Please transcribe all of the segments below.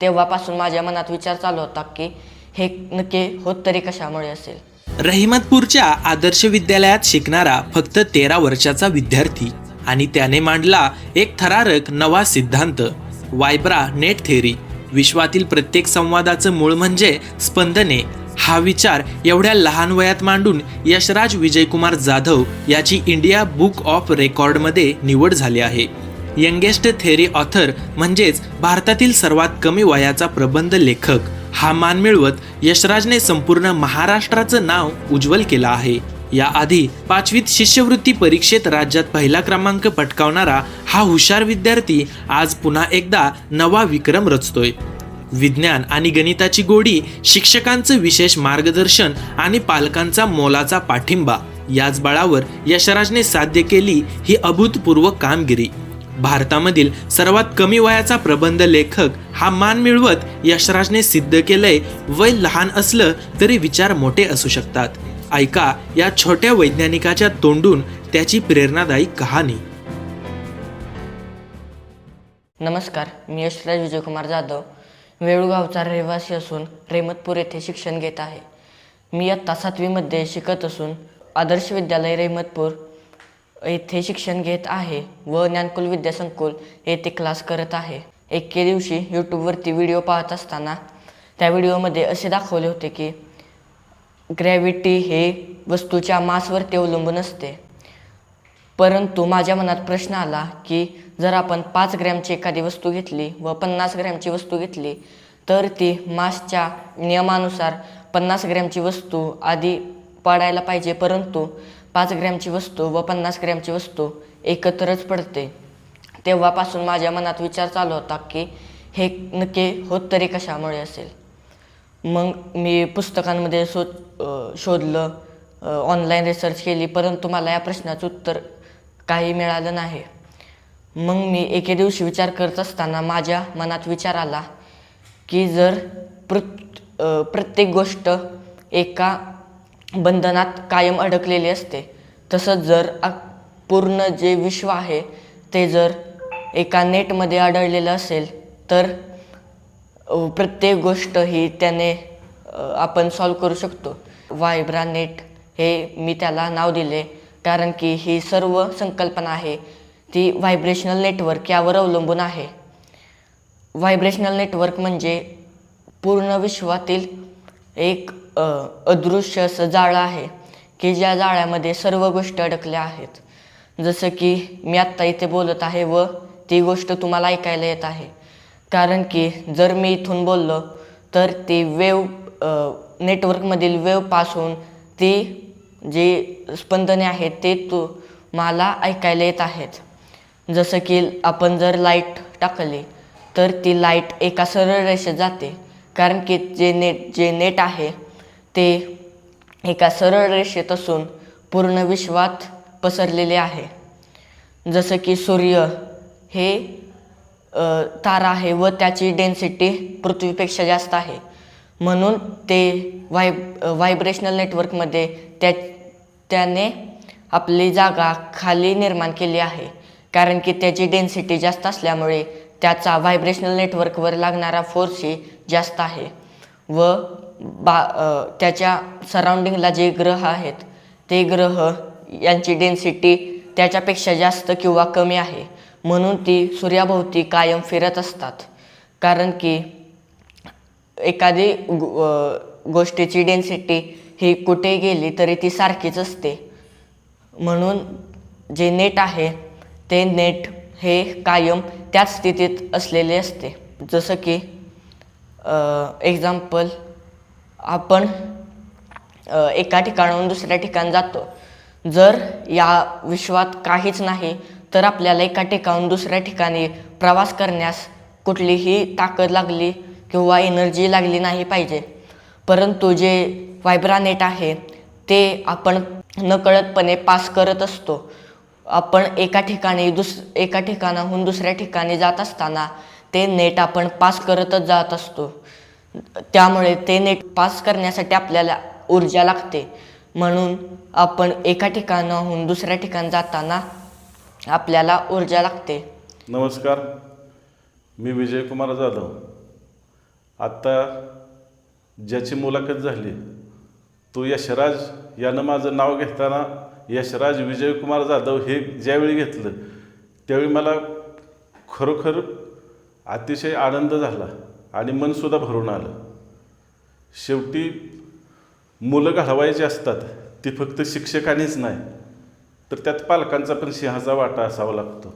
तेव्हापासून माझ्या मनात विचार चालू होता की हे नक्की होत तरी कशामुळे असेल? रहिमतपूरच्या आदर्श विद्यालयात शिकणारा फक्त तेरा वर्षाचा विद्यार्थी आणि त्याने मांडला एक थरारक नवा सिद्धांत वायब्रा नेट थेरी विश्वातील प्रत्येक संवादाचं मूळ म्हणजे स्पंदने. हा विचार एवढ्या लहान वयात मांडून यशराज विजयकुमार जाधव याची इंडिया बुक ऑफ रेकॉर्डमध्ये निवड झाली आहे. यंगेस्ट थेरी ऑथर म्हणजेच भारतातील सर्वात कमी वयाचा प्रबंध लेखक. हा मान मिळवत यशराजने संपूर्ण महाराष्ट्राचं नाव उज्ज्वल केलं आहे. याआधी पाचवीत शिष्यवृत्ती परीक्षेत राज्यात पहिला क्रमांक पटकावणारा हा हुशार विद्यार्थी आज पुन्हा एकदा नवा विक्रम रचतोय. विज्ञान आणि गणिताची गोडी शिक्षकांचं विशेष मार्गदर्शन आणि पालकांचा मोलाचा पाठिंबा. याच बळावर यशराजने साध्य केली ही अभूतपूर्व कामगिरी. भारतामधील सर्वात कमी वयाचा प्रबंध लेखक हा मान मिळवत यशराजने सिद्ध केलंय वय लहान असलं तरी विचार मोठे असू शकतात. ऐका या छोट्या वैज्ञानिकाच्या तोंडून त्याची प्रेरणादायी कहाणी. नमस्कार मी यशराज विजयकुमार जाधव वेळूगावचा रहिवासी असून रेमतपूर येथे शिक्षण घेत आहे. मी आत्ता सातवीमध्ये शिकत असून आदर्श विद्यालय रेमतपूर येथे शिक्षण घेत आहे व ज्ञानकुल विद्यासंकुल येथे क्लास करत आहे. एके दिवशी यूट्यूबवरती व्हिडिओ पाहत असताना त्या व्हिडिओमध्ये असे दाखवले होते की ग्रॅव्हिटी हे वस्तूच्या मासवरती अवलंबून असते. परंतु माझ्या मनात प्रश्न आला की जर आपण पाच ग्रॅमची एखादी वस्तू घेतली व पन्नास ग्रॅमची वस्तू घेतली तर ती मासच्या नियमानुसार पन्नास ग्रॅमची वस्तू आधी पाडायला पाहिजे. परंतु पाच ग्रॅमची वस्तू व पन्नास ग्रॅमची वस्तू एकत्रच पडते. तेव्हापासून माझ्या मनात विचार चालू होता की हे नक्की होत तरी कशामुळे असेल? मग मी पुस्तकांमध्ये शो शोधलं ऑनलाईन रिसर्च केली परंतु मला या प्रश्नाचं उत्तर काही मिळालं नाही. मग मी एके दिवशी विचार करत असताना माझ्या मनात विचार आला की जर प्रत प्रत्येक गोष्ट एका बंधनात कायम अडकलेली असते. तसंच जर आ- पूर्ण जे विश्व आहे ते जर एका नेटमध्ये आढळलेलं असेल तर प्रत्येक गोष्ट ही त्याने आपण सॉल्व करू शकतो. वायब्रा नेट हे मी त्याला नाव दिले कारण की ही सर्व संकल्पना आहे. ती व्हायब्रेशनल नेटवर्क यावर अवलंबून आहे. व्हायब्रेशनल नेटवर्क म्हणजे पूर्ण विश्वातील एक अदृश्य असं जाळं आहे की ज्या जाळ्यामध्ये सर्व गोष्टी अडकल्या आहेत. जसं की मी आत्ता इथे बोलत आहे व ती गोष्ट तुम्हाला ऐकायला येत आहे. कारण की जर मी इथून बोललो तर ती वेव नेटवर्कमधील वेव पास होऊन ती जी स्पंदने आहेत ते तू मला ऐकायला येत आहेत. जसं की आपण जर लाइट टाकली तर ती लाइट एका सरळ रेषेत जाते. कारण की जे नेट जे नेट आहे ते एका सरळ रेषेत असून पूर्ण विश्वात पसरलेले आहे. जसं की सूर्य हे तारा आहे व त्याची डेन्सिटी पृथ्वीपेक्षा जास्त आहे. म्हणून ते व्हायब व्हायब्रेशनल नेटवर्कमध्ये त्या त्याने आपली जागा खाली निर्माण केली आहे. कारण की त्याची डेन्सिटी जास्त असल्यामुळे त्याचा व्हायब्रेशनल नेटवर्कवर लागणारा फोर्सही जास्त आहे. व बा त्याच्या सराउंडिंगला जे ग्रह आहेत ते ग्रह यांची डेन्सिटी त्याच्यापेक्षा जास्त किंवा कमी आहे. म्हणून ती सूर्याभोवती कायम फिरत असतात. कारण की एखादी गोष्टीची डेन्सिटी ही कुठे गेली तरी ती सारखीच असते. म्हणून जे नेट आहे ते नेट हे कायम त्याच स्थितीत असलेले असते. जसं की एक्झाम्पल आपण एका ठिकाणाहून दुसऱ्या ठिकाणी जातो. जर या विश्वात काहीच नाही तर आपल्याला एका ठिकाणून दुसऱ्या ठिकाणी प्रवास करण्यास कुठलीही ताकद लागली किंवा एनर्जी लागली नाही पाहिजे. परंतु जे वायब्रानेट आहे ते आपण नकळतपणे पास करत असतो. आपण एका ठिकाणी दुस एका ठिकाणाहून दुसऱ्या ठिकाणी जात असताना ते नेट आपण पास करतच जात असतो. त्यामुळे ते नेट पास करण्यासाठी आपल्याला ऊर्जा लागते. म्हणून आपण एका ठिकाणाहून दुसऱ्या ठिकाणी जाताना आपल्याला ऊर्जा लागते. नमस्कार मी विजयकुमार जाधव. आत्ता ज्याची मुलाखत झाली तो यशराज यानं माझं नाव घेताना यशराज विजयकुमार जाधव हे ज्यावेळी घेतलं त्यावेळी मला खरोखर अतिशय आनंद झाला. आणि मनसुद्धा भरून आलं. शेवटी मुलं घडवायची असतात ती फक्त शिक्षकांनीच नाही तर त्यात पालकांचा पण सिंहाचा वाटा असावा लागतो.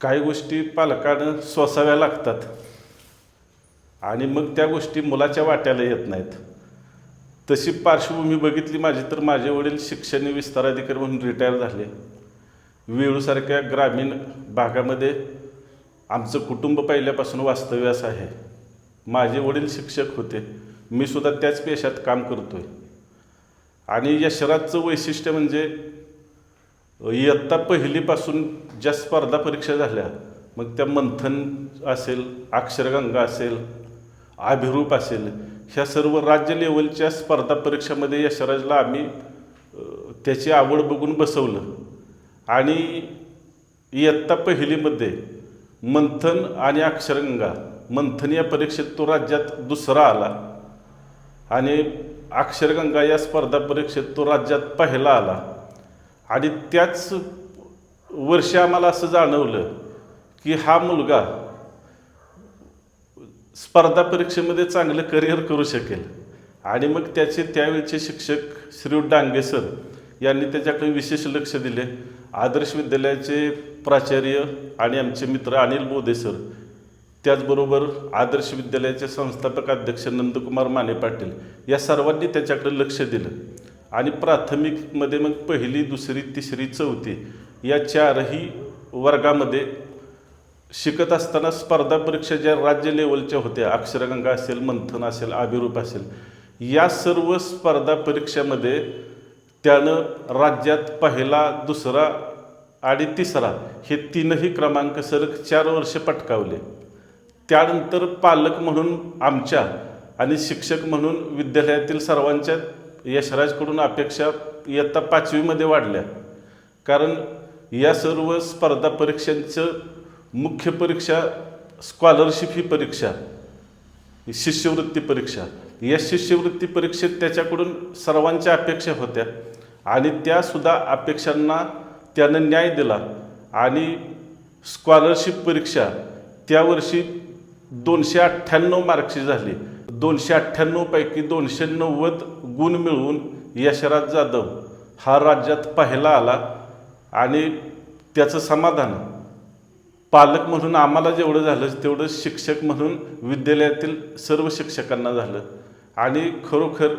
काही गोष्टी पालकानं सोसाव्या लागतात आणि मग त्या गोष्टी मुलाच्या वाट्याला येत नाहीत. तशी पार्श्वभूमी बघितली माझी तर माझे वडील शिक्षण विस्ताराधिकारी म्हणून रिटायर झाले. वेळूसारख्या ग्रामीण भागामध्ये आमचं कुटुंब पहिल्यापासून वास्तव्यास आहे. माझे वडील शिक्षक होते. मी सुद्धा त्याच पेशात काम करतो आहे आणि यशराजचं वैशिष्ट्य म्हणजे इयत्ता पहिलीपासून ज्या स्पर्धा परीक्षा झाल्या मग त्या मंथन असेल अक्षरगंगा असेल अभिरूप असेल ह्या सर्व राज्य लेवलच्या स्पर्धा परीक्षामध्ये यशराजला आम्ही त्याची आवड बघून बसवलं. आणि इयत्ता पहिलीमध्ये मंथन आणि अक्षरगंगा. मंथन या परीक्षेत तो राज्यात दुसरा आला. आणि अक्षरगंगा या स्पर्धा परीक्षेत तो राज्यात पहिला आला. आणि त्याच वर्षी आम्हाला असं जाणवलं की हा मुलगा स्पर्धा परीक्षेमध्ये चांगलं करिअर करू शकेल. आणि मग त्याचे त्यावेळचे शिक्षक श्री डांगे सर यांनी त्याच्याकडे विशेष लक्ष दिले. आदर्श विद्यालयाचे प्राचार्य आणि आमचे मित्र अनिल बोधे सर त्याचबरोबर आदर्श विद्यालयाचे संस्थापक अध्यक्ष नंदकुमार माने पाटील या सर्वांनी त्याच्याकडे लक्ष दिलं. आणि प्राथमिकमध्ये मग पहिली दुसरी तिसरी चौथी या चारही वर्गामध्ये शिकत असताना स्पर्धा परीक्षा ज्या राज्य लेवलच्या होत्या अक्षरगंगा असेल मंथन असेल अभिरूप असेल या सर्व स्पर्धा परीक्षामध्ये त्यानं राज्यात पहिला दुसरा आणि तिसरा हे तीनही क्रमांक सलग चार वर्ष पटकावले. त्यानंतर पालक म्हणून आमच्या आणि शिक्षक म्हणून विद्यालयातील सर्वांच्या यशराजकडून अपेक्षा इयत्ता पाचवीमध्ये वाढल्या. कारण या सर्व स्पर्धा परीक्षांचं मुख्य परीक्षा स्कॉलरशिप ही परीक्षा शिष्यवृत्ती परीक्षा. या शिष्यवृत्ती परीक्षेत त्याच्याकडून सर्वांच्या अपेक्षा होत्या. आणि त्यासुद्धा अपेक्षांना त्यानं न्याय दिला. आणि स्कॉलरशिप परीक्षा त्यावर्षी दोनशे अठ्ठ्याण्णव मार्क्सची झाली. दोनशे अठ्ठ्याण्णवपैकी दोनशे नव्वद गुण मिळवून यशराज जाधव हा राज्यात पहिला आला. आणि त्याचं समाधान पालक म्हणून आम्हाला जेवढं झालं तेवढं शिक्षक म्हणून विद्यालयातील सर्व शिक्षकांना झालं. आणि खरोखर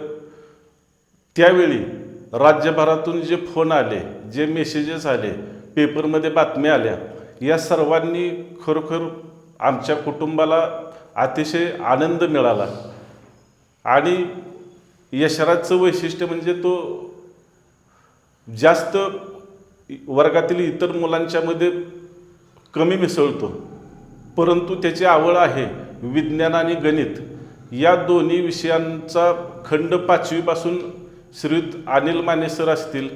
त्यावेळी राज्यभरातून जे फोन आले जे मेसेजेस आले पेपरमध्ये बातम्या आल्या या सर्वांनी खरोखर आमच्या कुटुंबाला अतिशय आनंद मिळाला. आणि यशराजचं वैशिष्ट्य म्हणजे तो जास्त वर्गातील इतर मुलांच्यामध्ये कमी मिसळतो. परंतु त्याची आवड आहे विज्ञान आणि गणित. या दोन्ही विषयांचा खंड पाचवीपासून श्रीयुत अनिल माने सर असतील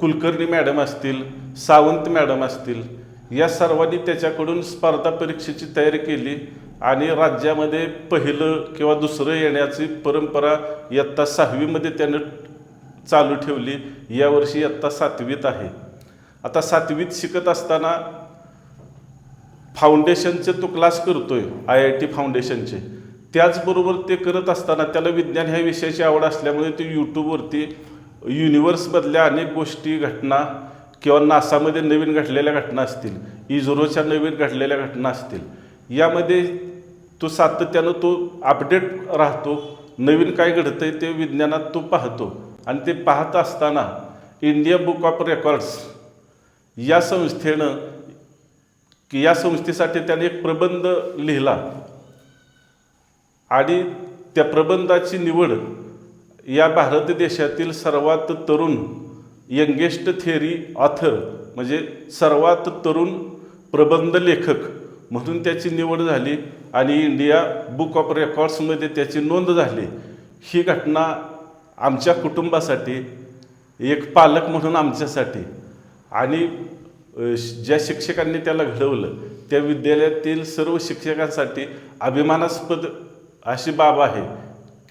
कुलकर्णी मॅडम असतील सावंत मॅडम असतील या सर्वांनी त्याच्याकडून स्पर्धा परीक्षेची तयारी केली आणि राज्यामध्ये पहिलं किंवा दुसरं येण्याची परंपरा इयत्ता सहावीमध्ये त्यानं चालू ठेवली. यावर्षी इयत्ता सातवीत आहे. आता सातवीत शिकत असताना फाउंडेशनचे तो क्लास करतोय आय आय टी फाउंडेशनचे त्याचबरोबर ते करत असताना त्याला विज्ञान ह्या विषयाची आवड असल्यामुळे ते यूट्यूबवरती युनिवर्समधल्या अनेक गोष्टी घटना किंवा नासामध्ये नवीन घडलेल्या घटना असतील इझरोच्या नवीन घडलेल्या घटना असतील यामध्ये तो सातत्यानं तो अपडेट राहतो नवीन काय घडतं आहे ते विज्ञानात तो पाहतो. आणि ते पाहत असताना इंडिया बुक ऑफ रेकॉर्ड्स या संस्थेनं की या संस्थेसाठी त्याने एक प्रबंध लिहिला. आणि त्या प्रबंधाची निवड या भारत देशातील सर्वात तरुण यंगेस्ट थेरी ऑथर म्हणजे सर्वात तरुण प्रबंध लेखक म्हणून त्याची निवड झाली आणि इंडिया बुक ऑफ रेकॉर्ड्समध्ये त्याची नोंद झाली. ही घटना आमच्या कुटुंबासाठी एक पालक म्हणून आमच्यासाठी आणि ज्या शिक्षकांनी त्याला घडवलं त्या विद्यालयातील सर्व शिक्षकांसाठी अभिमानास्पद अशी बाब आहे.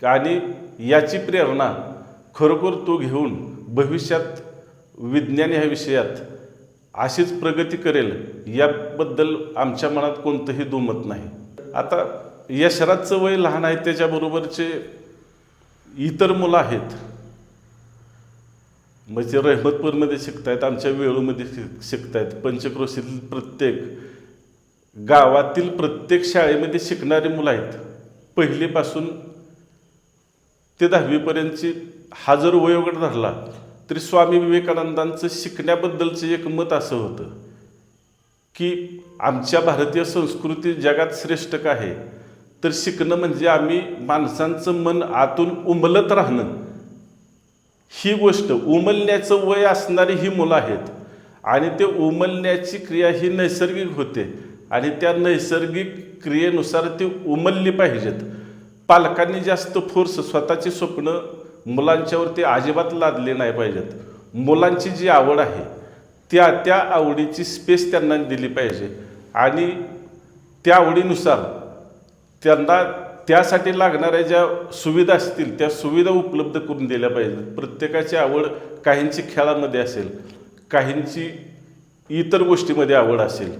आणि याची प्रेरणा खरोखर तो घेऊन भविष्यात विज्ञान ह्या विषयात अशीच प्रगती करेल याबद्दल आमच्या मनात कोणतंही दुमत नाही. आता यशराजचं वय लहान आहे त्याच्याबरोबरचे इतर मुलं आहेत. म्हणजे रहमतपूरमध्ये शिकतायत आमच्या वेळूमध्ये शिक शिकतायत. पंचक्रोशीतील प्रत्येक गावातील प्रत्येक शाळेमध्ये शिकणारी मुलं आहेत. पहिलीपासून ते दहावीपर्यंतची हा जर वयोगट धरला तरी स्वामी विवेकानंदांचं शिकण्याबद्दलचं एक मत असं होतं की आमच्या भारतीय संस्कृती जगात श्रेष्ठ का आहे? तर शिकणं म्हणजे आम्ही माणसांचं मन आतून उमलत राहणं. ही गोष्ट उमलण्याचं वय असणारी ही मुलं आहेत आणि ते उमलण्याची क्रिया ही नैसर्गिक होते. आणि त्या नैसर्गिक क्रियेनुसार ती उमलली पाहिजेत. पालकांनी जास्त फोर्स स्वतःची स्वप्न मुलांच्यावरती अजिबात लादले नाही पाहिजेत. मुलांची जी आवड आहे त्या त्या आवडीची स्पेस त्यांना दिली पाहिजे. आणि त्या आवडीनुसार त्यांना त्यासाठी लागणाऱ्या ज्या सुविधा असतील त्या सुविधा उपलब्ध करून दिल्या पाहिजेत. प्रत्येकाची आवड काहींची खेळामध्ये असेल काहींची इतर गोष्टीमध्ये आवड असेल.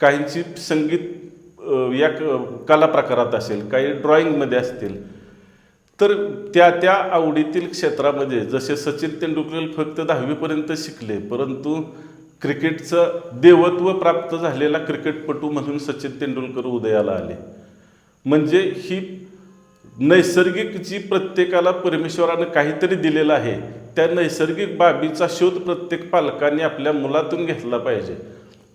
काहींची संगीत या क- कला प्रकारात असेल काही ड्रॉइंगमध्ये असतील तर त्या त्या आवडीतील क्षेत्रामध्ये जसे सचिन तेंडुलकर फक्त दहावीपर्यंत शिकले परंतु क्रिकेटचं देवत्व प्राप्त झालेला क्रिकेटपटू म्हणून सचिन तेंडुलकर उदयाला आले. म्हणजे ही नैसर्गिक जी प्रत्येकाला परमेश्वरानं काहीतरी दिलेलं आहे त्या नैसर्गिक बाबीचा शोध प्रत्येक पालकांनी आपल्या मुलातून घेतला पाहिजे.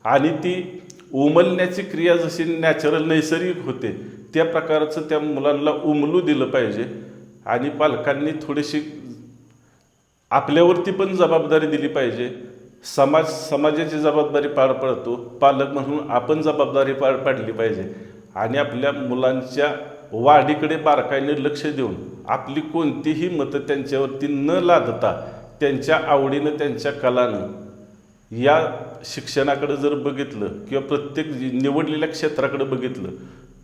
आणि ती उमलण्याची क्रिया जशी नॅचरल नैसर्गिक होते त्या प्रकारचं त्या मुलांना उमलू दिलं पाहिजे आणि पालकांनी थोडीशी आपल्यावरती पण जबाबदारी दिली पाहिजे. समाज समाजाची जबाबदारी पार पडतो. पालक म्हणून आपण जबाबदारी पार पाडली पाहिजे. आणि आपल्या मुलांच्या वाढीकडे बारकाईने लक्ष देऊन आपली कोणतीही मतं त्यांच्यावरती न लादता त्यांच्या आवडीनं त्यांच्या कलानं या शिक्षणाकडे जर बघितलं किंवा प्रत्येक जी- निवडलेल्या क्षेत्राकडे बघितलं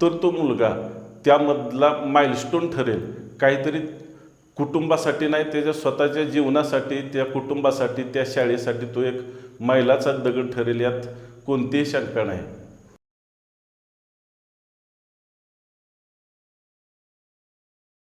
तर तो मुलगा त्यामधला माइलस्टोन ठरेल. काहीतरी कुटुंबासाठी नाही त्याच्या स्वतःच्या जीवनासाठी त्या कुटुंबासाठी त्या शाळेसाठी तो एक मैलाचा दगड ठरेल यात कोणतीही शंका नाही.